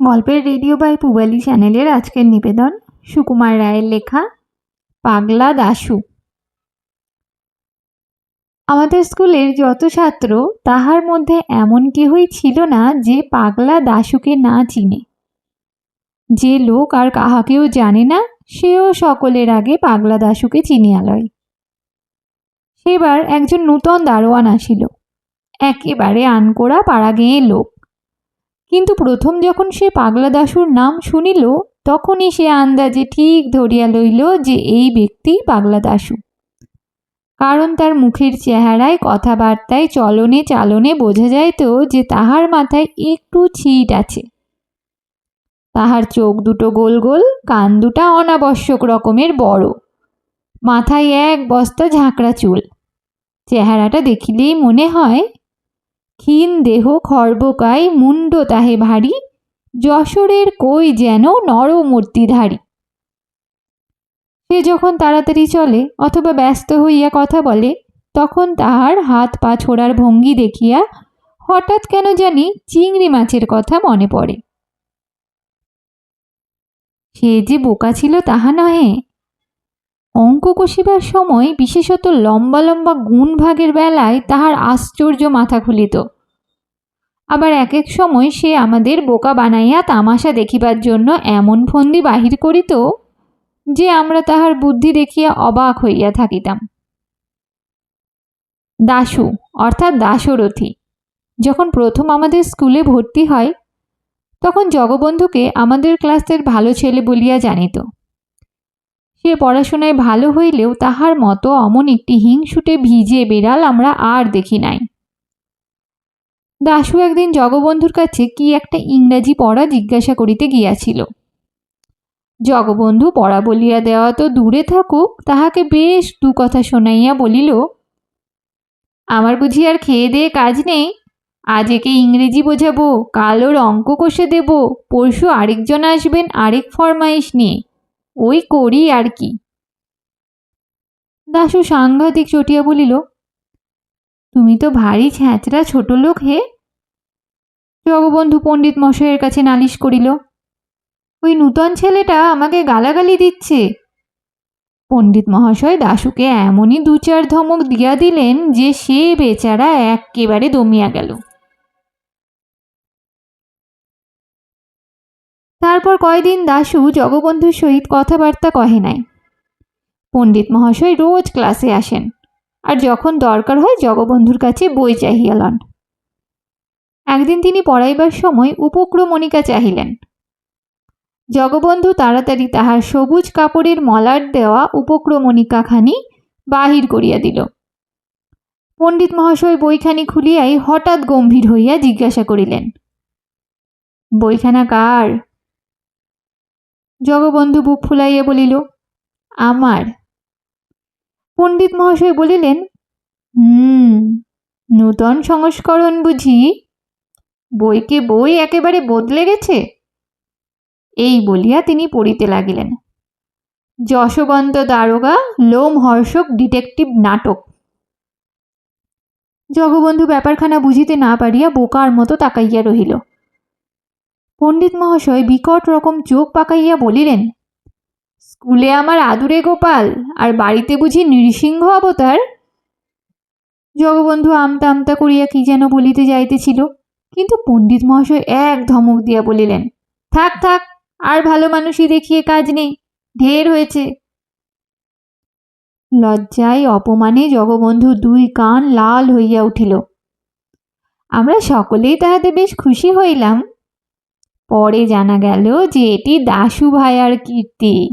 গল্পের radio by পুবালি চ্যানেলের আজকের নিবেদন, সুকুমার রায়ের লেখা, পাগলা দাশু। আমাদের স্কুলের যত ছাত্র, তাহার মধ্যে এমন কেহই ছিল না যে পাগলা দাশুকে না চিনে। যে লোক আর কাহাকেও জানে না, সেও সকলের আগে পাগলা দাশুকে চিনিয়া লয় সেবার একজন নূতন দারোয়ান আসিল। একেবারে আনকোড়া পাড়া গেঁয়ে লোক। কিন্তু প্রথম যখন সে পাগলা দাশুর নাম শুনিল, তখনই সে আন্দাজে ঠিক ধরিয়া লইল যে এই ব্যক্তি পাগলা দাশু। কারণ তার মুখের চেহারায় কথাবার্তায় চলনে চালনে বোঝা যাইত যে তাহার মাথায় একটু ছিট আছে। তাহার চোখ দুটো গোল গোল, কান দুটা অনাবশ্যক রকমের বড়। মাথায় এক বস্তা ঝাঁকড়া চুল। চেহারাটা দেখিলেই মনে হয় ক্ষীণ দেহ খর্বকায় মুন্ড তাহে ভারী, যশোরের কই যেন নরমূর্তিধারী। সে যখন তাড়াতাড়ি চলে অথবা ব্যস্ত হইয়া কথা বলে, তখন তাহার হাত পা ছোড়ার ভঙ্গি দেখিয়া হঠাৎ কেন জানি চিংড়ি মাছের কথা মনে পড়ে। সে যে বোকা ছিল তাহা নহে। অঙ্ক কষিবার সময় বিশেষত লম্বা লম্বা গুণ ভাগের বেলায় তাহার আশ্চর্য মাথা খুলিত। আবার এক এক সময় সে আমাদের বোকা বানাইয়া তামাশা দেখিবার জন্য এমন ফন্দি বাহির করিত যে আমরা তাহার বুদ্ধি দেখিয়া অবাক হইয়া থাকিতাম। দাশু, অর্থাৎ দাশরথী, যখন প্রথম আমাদের স্কুলে ভর্তি হয়, তখন জগবন্ধুকে আমাদের ক্লাসের ভালো ছেলে বলিয়া জানিত। সে পড়াশোনায় ভালো হইলেও তাহার মতো অমন একটি হিংসুটে ভিজে বেড়াল আমরা আর দেখি নাই। দাশু একদিন জগবন্ধুর কাছে কি একটা ইংরাজি পড়া জিজ্ঞাসা করিতে গিয়াছিল। জগবন্ধু পড়া বলিয়া দেওয়া তো দূরে থাকুক, তাহাকে বেশ দু কথা শোনাইয়া বলিল, আমার বুঝি আর খেয়ে দিয়ে কাজ নেই? আজ একে ইংরেজি বোঝাবো, কাল ওর অঙ্ক কষে দেব, পরশু আরেকজন আসবেন, আরেক ফরমাইশ নিয়ে। ওই করি আর কি। দাশু সাংঘাতিক চটিয়া বলিল, তুমি তো ভারী ছ্যাঁচড়া ছোট লোক হে? জগবন্ধু পণ্ডিত মশাইয়ের কাছে নালিশ করিল, ওই নূতন ছেলেটা আমাকে গালাগালি দিচ্ছে। পণ্ডিত মহাশয় দাশুকে এমনই দু চার ধমক দিয়া দিলেন যে সে বেচারা একেবারে দমিয়া গেল। তারপর কয়দিন দাশু জগবন্ধুর সহিত কথাবার্তা কহে নাই। পণ্ডিত মহাশয় রোজ ক্লাসে আসেন, আর যখন দরকার হয় জগবন্ধুর কাছে বই চাহিয়া লন। একদিন তিনি পড়াইবার সময় উপক্রমণিকা চাহিলেন। জগবন্ধু তাড়াতাড়ি তাহার সবুজ কাপড়ের মলার দেওয়া উপক্রমণিকাখানি বাহির করিয়া দিল। পণ্ডিত মহাশয় বইখানি খুলিয়াই হঠাৎ গম্ভীর হইয়া জিজ্ঞাসা করিলেন, বইখানা কার? জগবন্ধু বুক ফুলাইয়া বলিল, আমার? পণ্ডিত মহাশয় বলিলেন, হুম, নূতন সংস্করণ বুঝি। বইকে বই একেবারে বদলে গেছে? এই বলিয়া তিনি পড়িতে লাগিলেন। যশবন্ত দারোগা, লোমহর্ষক ডিটেকটিভ নাটক। জগবন্ধু ব্যাপারখানা বুঝিতে না পারিয়া বোকার মতো তাকাইয়া রহিল। পণ্ডিত মহাশয় বিকট রকম চোখ পাকাইয়া বলিলেন, স্কুলে আমার আদুরে গোপাল, আর বাড়িতে বুঝি নৃসিংহ অবতার? জগবন্ধু আমতা আমতা করিয়া কি যেন বলিতে যাইতেছিল, কিন্তু পণ্ডিত মহাশয় এক ধমক দিয়া বলিলেন, থাক থাক, আর ভালো মানুষই দেখিয়ে কাজ নেই, ঢের হয়েছে। লজ্জায় অপমানে জগবন্ধু দুই কান লাল হইয়া উঠিল। আমরা সকলেই তাহাতে বেশ খুশি হইলাম পরে জানা গেল যে এটি দাশু ভাইয়ার কীর্তি।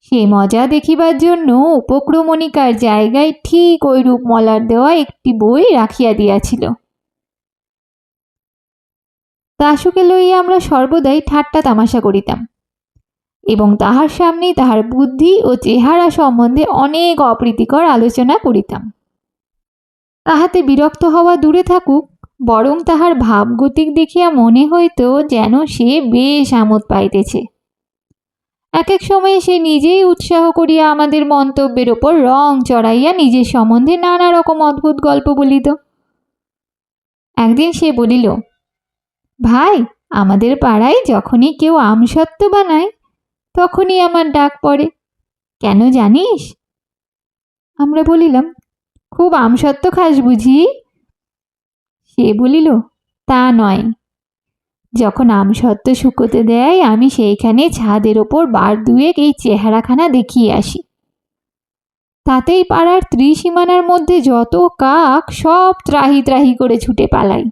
সে মজা দেখিবার জন্য উপক্রমণিকার জায়গায় ঠিক ওইরূপ মলার দেওয়া একটি বই রাখিয়া দিয়াছিল। দাশুকে লইয়া আমরা সর্বদাই ঠাট্টা তামাশা করিতাম এবং তাহার সামনেই তাহার বুদ্ধি ও চেহারা সম্বন্ধে অনেক অপ্রীতিকর আলোচনা করিতাম। তাহাতে বিরক্ত হওয়া দূরে থাকুক বরং তাহার ভাবগতিক দেখিয়া মনে হইত যেন সে বেশ আমোদ পাইতেছে। এক এক সময়ে সে নিজেই উৎসাহ করিয়া আমাদের মন্তব্যের ওপর রং চড়াইয়া নিজের সম্বন্ধে নানা রকম অদ্ভুত গল্প বলিত। একদিন সে বলিল, ভাই, আমাদের পাড়ায় যখনই কেউ আমসত্ত্ব বানায়, তখনই আমার ডাক পড়ে। কেন জানিস? আমরা বলিলাম, খুব আমসত্ত্ব খাস বুঝি? সে বলিল, তা নয়। যখন আমসত্ত্ব শুকোতে দেয়, আমি সেইখানে ছাদের ওপর বার দুয়েক এই চেহারাখানা দেখিয়ে আসি। তাতেই পাড়ার ত্রিসীমানার মধ্যে যত কাক, সব ত্রাহি ত্রাহি করে ছুটে পালাই।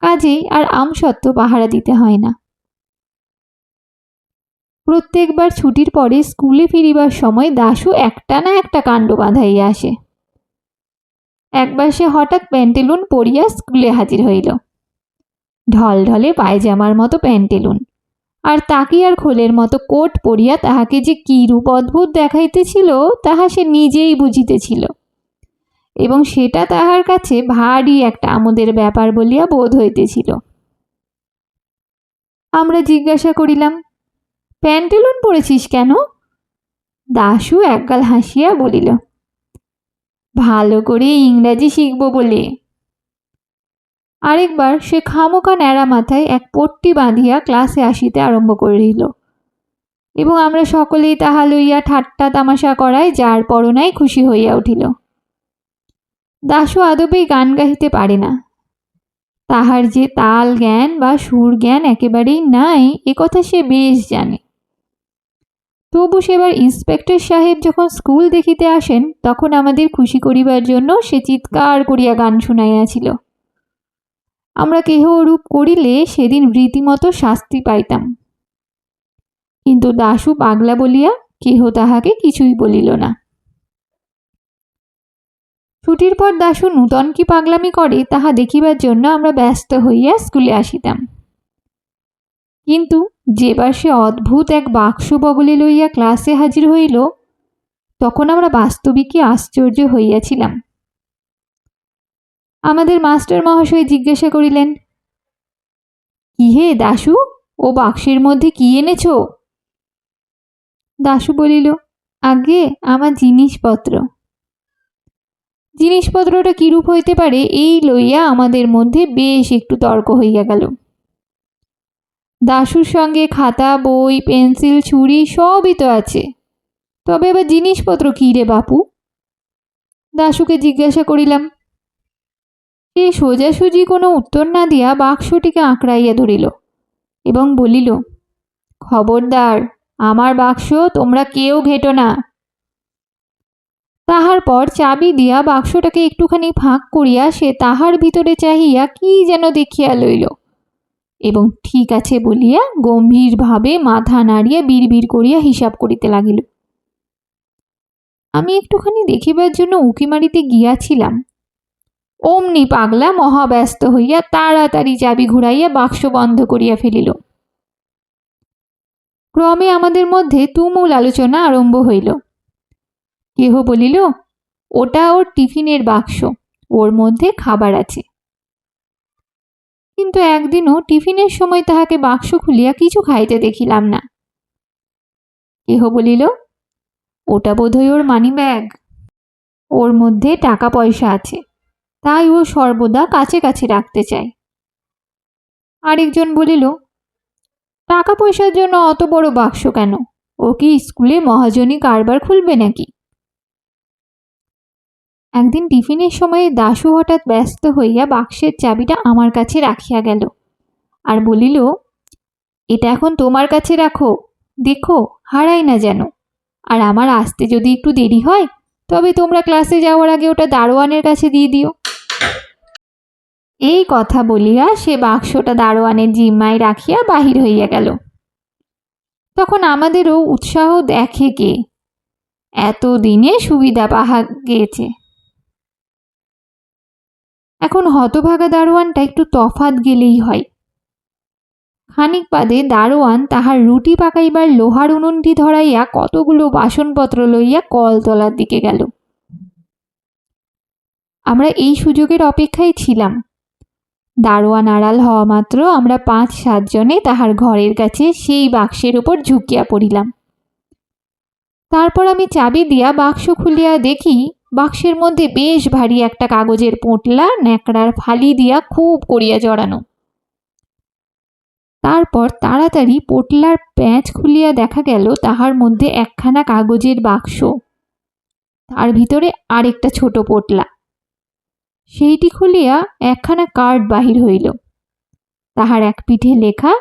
কাজেই আর আমসত্ত্ব পাহারা দিতে হয় না। প্রত্যেকবার ছুটির পরে স্কুলে ফিরিবার সময় দাশু একটা না একটা কাণ্ড বাঁধাইয়া আসে। একবার সে হঠাৎ প্যান্টেলুন পরিয়া স্কুলে হাজির হইল। ঢলঢলে পায়জামার মতো প্যান্টেলুন। আর তাকিয়ার খোলের মতো কোট পরিয়া তাহাকে যে কী রূপ অদ্ভুত দেখাইতেছিল, তাহা সে নিজেই বুঝিতেছিল। এবং সেটা তাহার কাছে ভারী একটা আমোদের ব্যাপার বলিয়া বোধ হইতেছিল। আমরা জিজ্ঞাসা করিলাম, প্যান্টেলুন পরেছিস কেন? দাশু একগাল হাসিয়া বলিল ভালো করে ইংরাজি শিখব বলে। আরেকবার সে খামোকা ন্যাড়া মাথায় এক পট্টি বাঁধিয়া ক্লাসে আসিতে আরম্ভ করিল এবং আমরা সকলেই তাহা লইয়া ঠাট্টা তামাশা করায় যার পরনাই খুশি হইয়া উঠিল। দাশু আদবেই গান গাহিতে পারে না। তাহার যে তাল জ্ঞান বা সুর জ্ঞান একেবারেই নাই, এ কথা সে বেশ জানে। তবু সেবার ইন্সপেক্টর সাহেব যখন স্কুল দেখিতে আসেন, তখন আমাদের খুশি করিবার জন্য সে চিৎকার করিয়া গান শুনাইয়াছিল। আমরা কেহ রূপ করিলে সেদিন রীতিমতো শাস্তি পাইতাম। কিন্তু দাশু পাগলা বলিয়া কেহ তাহাকে কিছুই বলিল না। ছুটির পর দাশু নূতন কি পাগলামি করে, তাহা দেখিবার জন্য আমরা ব্যস্ত হইয়া স্কুলে আসিতাম। কিন্তু যেবার সে অদ্ভুত এক বাক্স বগলে লইয়া ক্লাসে হাজির হইল, তখন আমরা বাস্তবিকই আশ্চর্য হইয়াছিলাম। আমাদের মাস্টার মহাশয় জিজ্ঞাসা করিলেন, কি হে দাশু, ও বাক্সের মধ্যে কি এনেছ? দাশু বলিল, আগে আমার জিনিসপত্র। জিনিসপত্রটা কিরূপ হইতে পারে, এই লইয়া আমাদের মধ্যে বেশ একটু তর্ক হইয়া গেল। দাশুর সঙ্গে খাতা, বই, পেন্সিল, ছুরি সবই তো আছে। তবে এবার জিনিসপত্র কী রে বাপু? দাশুকে জিজ্ঞাসা করিলাম। সে সোজাসুজি কোনো উত্তর না দিয়া বাক্সটিকে আঁকড়াইয়া ধরিল এবং বলিল, খবরদার, আমার বাক্স তোমরা কেউ ঘেটো না। তাহার পর চাবি দিয়া বাক্সটাকে একটুখানি ফাঁক করিয়া সে তাহার ভিতরে চাহিয়া কি যেন দেখিয়া লইল। এবং ঠিক আছে বলিয়া গম্ভীরভাবে মাথা নাড়িয়া বিড়বিড় করিয়া হিসাব করিতে লাগিল। আমি একটুখানি দেখিবার জন্য উকি মারিতে গিয়াছিলাম। অমনি পাগলা মহাব্যস্ত হইয়া তাড়াতাড়ি চাবি ঘুরাইয়া বাক্স বন্ধ করিয়া ফেলিল। ক্রমে আমাদের মধ্যে তুমুল আলোচনা আরম্ভ হইল। কেহ বলিল, ওটা ওর টিফিনের বাক্স, ওর মধ্যে খাবার আছে। কিন্তু একদিনও টিফিনের সময় তাহাকে বাক্স খুলিয়া কিছু খাইতে দেখিলাম না। কেহ বলিল, ওটা বোধহয় ওর মানি ব্যাগ। ওর মধ্যে টাকা পয়সা আছে, তাই ও সর্বদা কাছে কাছে রাখতে চায়। আরেকজন বলিল টাকা পয়সার জন্য অত বড় বাক্স কেন? ও কি স্কুলে মহাজনী কারবার খুলবে নাকি? একদিন টিফিনের সময়ে দাশু হঠাৎ ব্যস্ত হইয়া বাক্সের চাবিটা আমার কাছে রাখিয়া গেল আর বলিল, এটা এখন তোমার কাছে রাখো, দেখো, হারাই না যেন। আর আমার আসতে যদি একটু দেরি হয়, তবে তোমরা ক্লাসে যাওয়ার আগে ওটা দারোয়ানের কাছে দিয়ে দিও। এই কথা বলিয়া সে বাক্সটা দারোয়ানের জিম্মায় রাখিয়া বাহির হইয়া গেল। তখন আমাদেরও উৎসাহ দেখে কে? এত দিনে সুবিধা পাহা গিয়েছে এখন হতভাগা দারোয়ানটা একটু তফাত গেলেই হয়। খানিক বাদে দারোয়ান তাহার রুটি পাকাইবার লোহার উনুনটি ধরাইয়া কতগুলো বাসনপত্র লইয়া কলতলার দিকে গেল। আমরা এই সুযোগের অপেক্ষায় ছিলাম। দারোয়ান আড়াল হওয়া মাত্র আমরা পাঁচ সাতজনে তাহার ঘরের কাছে সেই বাক্সের ওপর ঝুঁকিয়া পড়িলাম। তারপর আমি চাবি দিয়া বাক্স খুলিয়া দেখি বাক্সের মধ্যে বেশ ভারী একটা কাগজের পোঁটলা, ন্যাকড়ার ফালি দিয়া খুব করিয়া জড়ানো। তারপর তাড়াতাড়ি পোটলার প্যাঁচ খুলিয়া দেখা গেল তাহার মধ্যে একখানা কাগজের বাক্স। তার ভিতরে আরেকটা ছোট পোটলা। সেইটি খুলিয়া একখানা কার্ড বাহির হইল। তাহার এক পিঠে লেখা,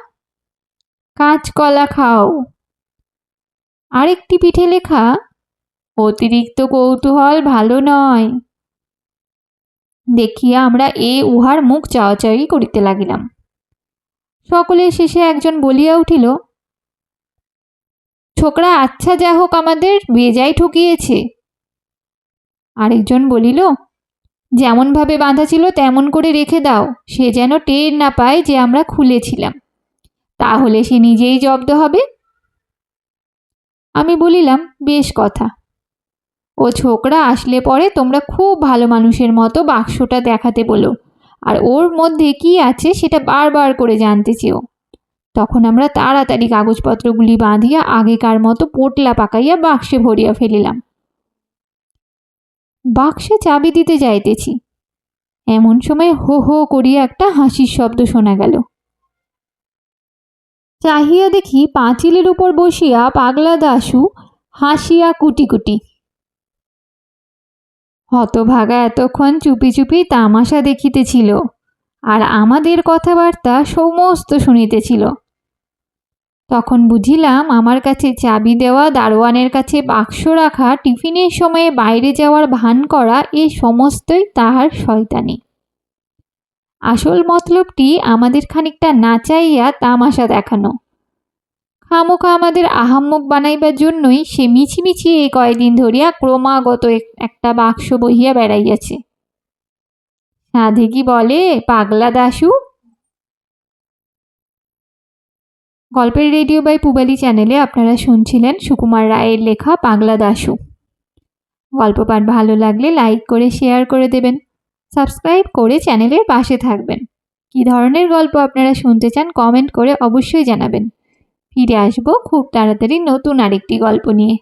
কাঁচকলা খাও। আরেকটি পিঠে লেখা অতিরিক্ত কৌতূহল ভালো নয়। দেখিয়া আমরা এ উহার মুখ চাওয়াচাওয়ি করিতে লাগিলাম। সকলের শেষে একজন বলিয়া উঠিল, ছোকরা আচ্ছা যা হোক আমাদের, বেজায় ঠকিয়েছে। আরেকজন বলিল, যেমনভাবে বাঁধা ছিল, তেমন করে রেখে দাও। সে যেন টের না পায় যে আমরা খুলেছিলাম। তাহলে সে নিজেই জব্দ হবে? আমি বলিলাম, বেশ কথা। ও ছোকরা আসলে পরে তোমরা খুব ভালো মানুষের মতো বাক্সটা দেখাতে বলো। আর ওর মধ্যে কি আছে সেটা বারবার করে জানতে চেও। তখন আমরা তাড়াতাড়ি কাগজপত্রগুলি বাঁধিয়া আগেকার মতো পোটলা পাকাইয়া বাক্সে ভরিয়া ফেলিলাম। বাক্সে চাবি দিতে যাইতেছি। এমন সময় হো হো করিয়া একটা হাসির শব্দ শোনা গেল। চাহিয়া দেখি পাঁচিলের উপর বসিয়া পাগলা দাশু হাসিয়া কুটি কুটি হতভাগা এতক্ষণ চুপি চুপি তামাশা দেখিতেছিল, আর আমাদের কথাবার্তা সমস্ত শুনিতেছিল। তখন বুঝিলাম আমার কাছে চাবি দেওয়া দারোয়ানের কাছে বাক্স রাখা টিফিনের সময়ে বাইরে যাওয়ার ভান করা এ সমস্তই তাহার শয়তানি। আসল মতলবটি আমাদের খানিকটা নাচাইয়া তামাশা দেখানো। খামোখা আমাদের আহাম্মক বানাইবার জন্যই সে মিছিমিছি এই কয়দিন ধরিয়া ক্রমাগত এক- একটা বাক্স বহিয়া বেড়াইয়াছে। সাধে কি বলে, পাগলা দাশু! গল্পের রেডিও বাই পুবালি চ্যানেলে আপনারা শুনছিলেন সুকুমার রায়ের লেখা পাগলা দাশু গল্প পাঠ ভালো লাগলে লাইক করে, শেয়ার করে দেবেন। সাবস্ক্রাইব করে চ্যানেলের পাশে থাকবেন। কী ধরনের গল্প আপনারা শুনতে চান কমেন্ট করে অবশ্যই জানাবেন। ফিরে আসব খুব তাড়াতাড়ি নতুন আরেকটি গল্প নিয়ে।